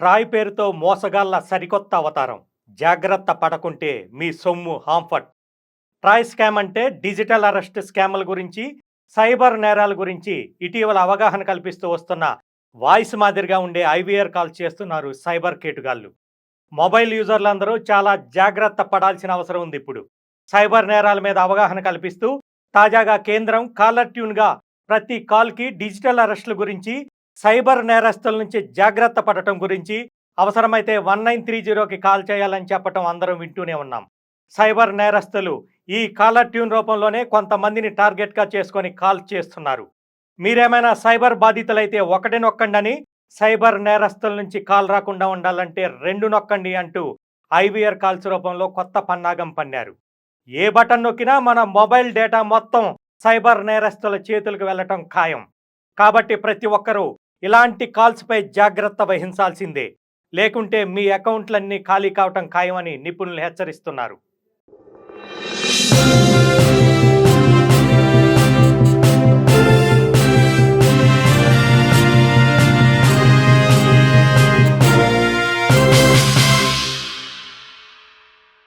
Troy పేరుతో మోసగాళ్ళ సరికొత్త అవతారం. జాగ్రత్త పడకుంటే మీ సొమ్ము హాంఫట్ ట్రాయ్ స్కామ్ అంటే డిజిటల్ అరెస్ట్ స్కామ్ల గురించి సైబర్ నేరాల గురించి ఇటీవల అవగాహన కల్పిస్తూ వస్తున్న వాయిస్ మాదిరిగా ఉండే ఐవీఆర్ కాల్ చేస్తున్నారు సైబర్ కేటుగాళ్ళు. మొబైల్ యూజర్లందరూ చాలా జాగ్రత్త పడాల్సిన అవసరం ఉంది ఇప్పుడు. సైబర్ నేరాల మీద అవగాహన కల్పిస్తూ తాజాగా కేంద్రం కాలర్ ట్యూన్గా ప్రతి కాల్కి డిజిటల్ అరెస్టుల గురించి సైబర్ నేరస్తుల నుంచి జాగ్రత్త పడటం గురించి అవసరమైతే వన్ నైన్ త్రీ జీరోకి కాల్ చేయాలని చెప్పటం అందరం వింటూనే ఉన్నాం. సైబర్ నేరస్తులు ఈ కాలర్ ట్యూన్ రూపంలోనే కొంతమందిని టార్గెట్గా చేసుకొని కాల్ చేస్తున్నారు. మీరేమైనా సైబర్ బాధితులైతే ఒకటి నొక్కండి సైబర్ నేరస్తుల నుంచి కాల్ రాకుండా ఉండాలంటే రెండు నొక్కండి అంటూ ఐవీఆర్ కాల్స్ రూపంలో కొత్త పన్నాగం పన్నారు. ఏ బటన్ నొక్కినా మన మొబైల్ డేటా మొత్తం సైబర్ నేరస్తుల చేతులకు వెళ్ళటం ఖాయం. కాబట్టి ప్రతి ఒక్కరూ ఇలాంటి కాల్స్పై జాగ్రత్త వహించాల్సిందే. లేకుంటే మీ అకౌంట్లన్నీ ఖాళీ కావటం ఖాయమని నిపుణులు హెచ్చరిస్తున్నారు.